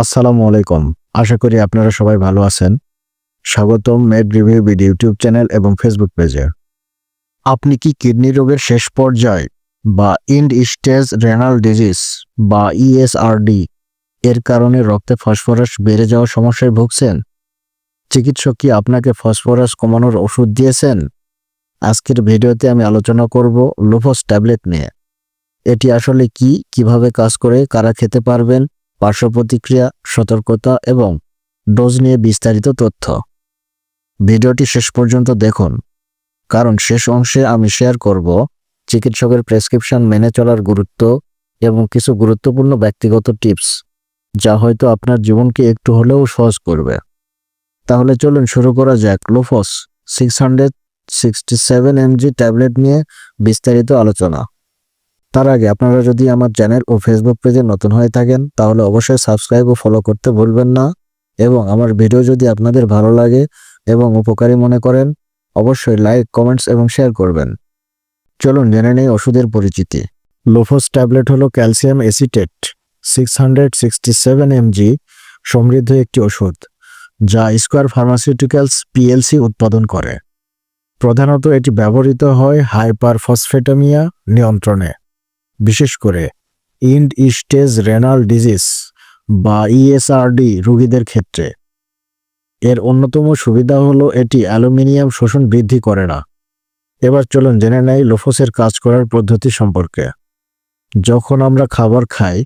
আসসালামু আলাইকুম। আশা করি আপনারা সবাই ভালো আছেন। স্বাগতম মেড রিভিউ বিড ইউটিউব চ্যানেল এবং ফেসবুক পেজে আপনি কি কিডনি রোগের শেষ পর্যায় বা ইন্ড স্টেজ রেনাল ডিজিজ বা ইএসআরডি এর কারণে রক্তে ফসফরাস বেড়ে যাওয়ার সমস্যায় ভুগছেন? চিকিৎসক কি আপনাকে ফসফরাস কমানোর ওষুধ দিয়েছেন? আজকের ভিডিওতে আমি আলোচনা করব লোফস ট্যাবলেট নিয়ে। এটি আসলে কি, কীভাবে কাজ করে, কারা খেতে পারবেন? পার্শ্ব প্রতিক্রিয়া সতর্কতা এবং ডোজ নিয়ে বিস্তারিত তথ্য। ভিডিওটি শেষ পর্যন্ত দেখুন, কারণ শেষ অংশে আমি শেয়ার করব চিকিৎসকের প্রেসক্রিপশন মেনে চলার গুরুত্ব এবং কিছু গুরুত্বপূর্ণ ব্যক্তিগত টিপস, যা হয়তো আপনার জীবনকে একটু হলেও সহজ করবে। তাহলে চলুন শুরু করা যাক। লোফস, six hundred sixty seven mg tablet নিয়ে বিস্তারিত আলোচনা। তার আগে আপনারা যদি আমার চ্যানেল ও ফেসবুক পেজে নতুন হয়ে থাকেন, তাহলে অবশ্যই সাবস্ক্রাইব ও ফলো করতে ভুলবেন না। এবং আমার ভিডিও যদি আপনাদের ভালো লাগে এবং উপকারী মনে করেন, অবশ্যই লাইক কমেন্টস এবং শেয়ার করবেন। চলুন জেনে নেই ওষুধের পরিচিতি। লোফোস ট্যাবলেট হলো calcium acetate six hundred sixty seven mg সমৃদ্ধ একটি ওষুধ, যা স্কোয়ার ফার্মাসিউটিক্যালস পিএলসি উৎপাদন করে। প্রধানত এটি ব্যবহৃত হয় হাইপার ফসফেটামিয়া নিয়ন্ত্রণে। বিশেষ করে ইন্ড স্টেজ রেনাল ডিজিজ বা ইএসআরডি রোগীদের ক্ষেত্রে। এর অন্যতম সুবিধা হলো এটি অ্যালুমিনিয়াম শোষণ বৃদ্ধি করে না। এবার চলুন জেনে নেই লোফোসের কাজ করার পদ্ধতি সম্পর্কে। যখন আমরা খাবার খাই,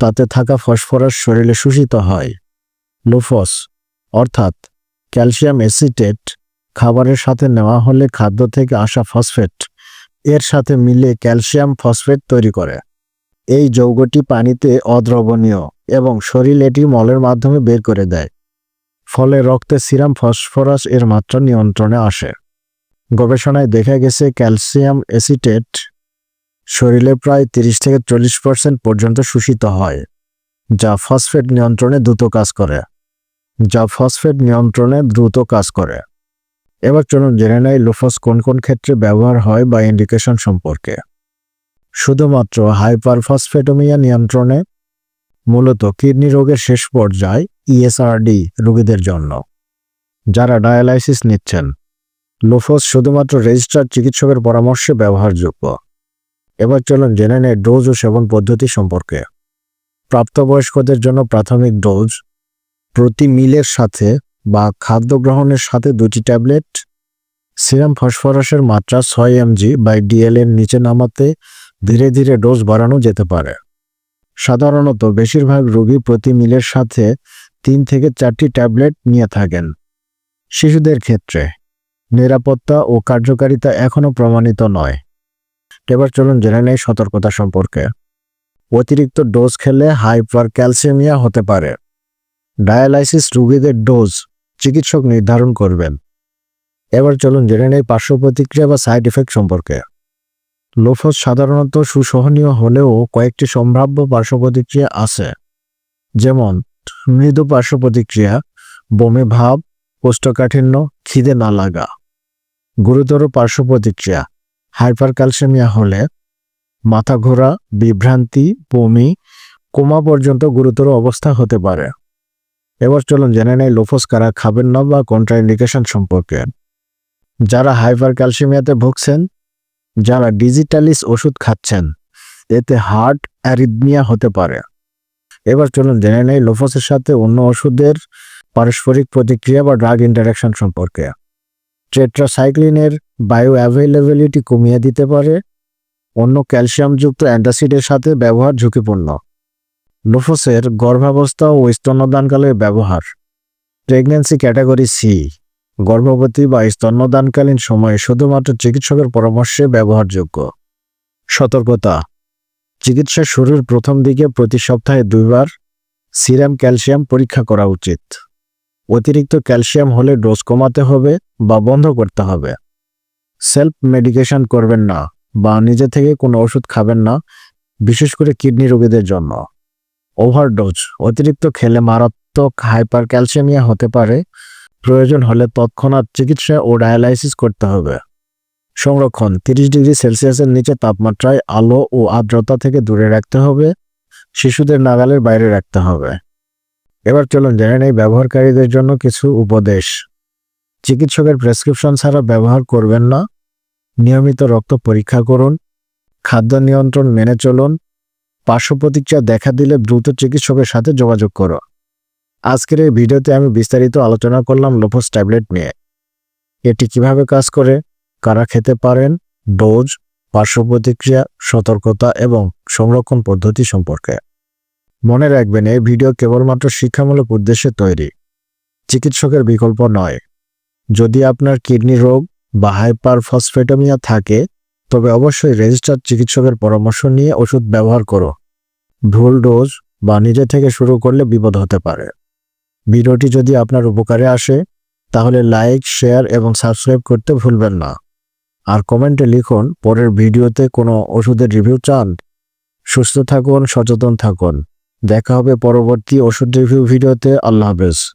তাতে থাকা ফসফরাস শরীরে শোষিত হয়। লোফস, অর্থাৎ ক্যালসিয়াম এসিটেট খাবারের সাথে নেওয়া হলে খাদ্য থেকে আসা ফসফেট এর সাথে মিলে ক্যালসিয়াম ফসফেট তৈরি করে। এই যৌগটি পানিতে অদ্রবণীয় এবং শরীর এটি মলের মাধ্যমে বের করে দেয়। ফলে রক্তে সিরাম ফসফরাস এর মাত্রা নিয়ন্ত্রণে আসে। গবেষণায় দেখা গেছে ক্যালসিয়াম এসিটেট শরীরে প্রায় তিরিশ থেকে চল্লিশ পার্সেন্ট পর্যন্ত শোষিত হয়, যা ফসফেট নিয়ন্ত্রণে দ্রুত কাজ করে। যা ফসফেট নিয়ন্ত্রণে দ্রুত কাজ করে। এবার চলুন জেনে নেই লোফস কোন কোন ক্ষেত্রে ব্যবহার হয় বা ইন্ডিকেশন সম্পর্কে। শুধুমাত্র হাইপারফসফেটোমিয়া নিয়ন্ত্রণে মূলত কিডনি রোগের শেষ পর্যায় ইএসআরডি রোগীদের জন্য, যারা ডায়ালাইসিস নিচ্ছেন। লোফস শুধুমাত্র রেজিস্টার্ড চিকিৎসকের পরামর্শে ব্যবহারযোগ্য। এবার চলুন জেনে নেই ডোজ ও সেবন পদ্ধতি সম্পর্কে। প্রাপ্তবয়স্কদের জন্য প্রাথমিক ডোজ প্রতি মিলের সাথে বা খাদ্য গ্রহণের সাথে দুটি ট্যাবলেট, সিরাম ফসফরাসের মাত্রা ছয় এমজি বাই ডিএল এর নিচে নামাতে ধীরে ধীরে ডোজ বাড়ানো যেতে পারে। সাধারণত বেশিরভাগ রোগী প্রতি মিলের সাথে তিন থেকে চারটি ট্যাবলেট নিয়ে থাকেন। শিশুদের ক্ষেত্রে নিরাপত্তা ও কার্যকারিতা এখনও প্রমাণিত নয়। এবার চলুন জেনে নেই সতর্কতা সম্পর্কে। অতিরিক্ত ডোজ খেলে হাইপার ক্যালসিয়ামিয়া হতে পারে। ডায়ালাইসিস রোগীদের ডোজ চিকিৎসক নির্ধারণ করবেন। এবার চলুন জেনে নেই পার্শ্ব প্রতিক্রিয়া বা সাইড এফেক্ট সম্পর্কে। লোফস সাধারণত সুসহনীয় হলেও কয়েকটি সম্ভাব্য পার্শ্ব প্রতিক্রিয়া আছে। যেমন, মৃদু পার্শ্ব প্রতিক্রিয়া, বমি ভাব, কোষ্ঠকাঠিন্য, খিদে না লাগা। গুরুতর পার্শ্ব প্রতিক্রিয়া হাইপার ক্যালসিয়ামিয়া হলে মাথা ঘোরা, বিভ্রান্তি, বমি, কোমা পর্যন্ত গুরুতর অবস্থা হতে পারে। এবার চলুন জেনে নেই লোফোস কারা খাবেন না বা কন্ট্রাইন্ডিকেশন সম্পর্কে। যারা হাইপার ক্যালসিয়ামিয়াতে ভুগছেন, যারা ডিজিটালিস ওষুধ খাচ্ছেন, এতে হার্ট অ্যারিদমিয়া হতে পারে। এবার চলুন জেনে নেই লোফোসের সাথে অন্য ওষুধের পারস্পরিক প্রতিক্রিয়া বা ড্রাগ ইন্টারাকশন সম্পর্কে। ট্রেট্রাসাইক্লিনের বায়ো অ্যাভেলেবিলিটি কমিয়ে দিতে পারে। অন্য ক্যালসিয়ামযুক্ত অ্যান্টাসিডের সাথে ব্যবহার ঝুঁকিপূর্ণ। লোফোসের গর্ভাবস্থা ও স্তন্যদানকালের ব্যবহার। Pregnancy category C. গর্ভবতী বা স্তন্যদানকালীন সময়ে শুধুমাত্র চিকিৎসকের পরামর্শে ব্যবহারযোগ্য। সতর্কতা। চিকিৎসা শুরুর প্রথম দিকে প্রতি সপ্তাহে দুইবার সিরাম ক্যালসিয়াম পরীক্ষা করা উচিত। অতিরিক্ত ক্যালসিয়াম হলে ডোজ কমাতে হবে বা বন্ধ করতে হবে। সেলফ মেডিকেশন করবেন না বা নিজে থেকে কোনো ওষুধ খাবেন না, বিশেষ করে কিডনি রোগীদের জন্য। ওভারডোজ, অতিরিক্ত খেলে মারাত্মক হাইপার ক্যালসিয়ামিয়া হতে পারে। প্রয়োজন হলে তৎক্ষণাৎ চিকিৎসা ও ডায়ালাইসিস করতে হবে। সংরক্ষণ, তিরিশ ডিগ্রি সেলসিয়াসের নিচে তাপমাত্রায় আলো ও আর্দ্রতা থেকে দূরে রাখতে হবে। শিশুদের নাগালের বাইরে রাখতে হবে। এবার চলুন জেনে নেই ব্যবহারকারীদের জন্য কিছু উপদেশ। চিকিৎসকের প্রেসক্রিপশন ছাড়া ব্যবহার করবেন না। নিয়মিত রক্ত পরীক্ষা করুন। খাদ্য নিয়ন্ত্রণ মেনে চলুন। পার্শ্ব প্রতিক্রিয়া দেখা দিলে দ্রুত চিকিৎসকের সাথে যোগাযোগ করো। আজকের এই ভিডিওতে আমি বিস্তারিত আলোচনা করলাম লোফোস ট্যাবলেট নিয়ে। এটি কীভাবে কাজ করে, কারা খেতে পারেন, ডোজ পার্শ্ব প্রতিক্রিয়া সতর্কতা এবং সংরক্ষণ পদ্ধতি সম্পর্কে। মনে রাখবেন, এই ভিডিও কেবলমাত্র শিক্ষামূলক উদ্দেশ্যে তৈরি। চিকিৎসকের বিকল্প নয়। যদি আপনার কিডনি রোগ বা হাইপার ফসফেটোমিয়া থাকে তবে অবশ্যই রেজিস্টার্ড চিকিৎসকের পরামর্শ নিয়ে ওষুধ ব্যবহার করো। ভুল ডোজ বা নিজে থেকে শুরু করলে বিপদ হতে পারে। ভিডিওটি যদি আপনার উপকারে আসে, তাহলে লাইক, শেয়ার এবং সাবস্ক্রাইব করতে ভুলবেন না। আর কমেন্টে লিখুন, পরের ভিডিওতে কোনো ওষুধের রিভিউ চান? সুস্থ থাকুন, সচেতন থাকুন। দেখা হবে পরবর্তী ওষুধ রিভিউ ভিডিওতে। আল্লাহ হাফেজ।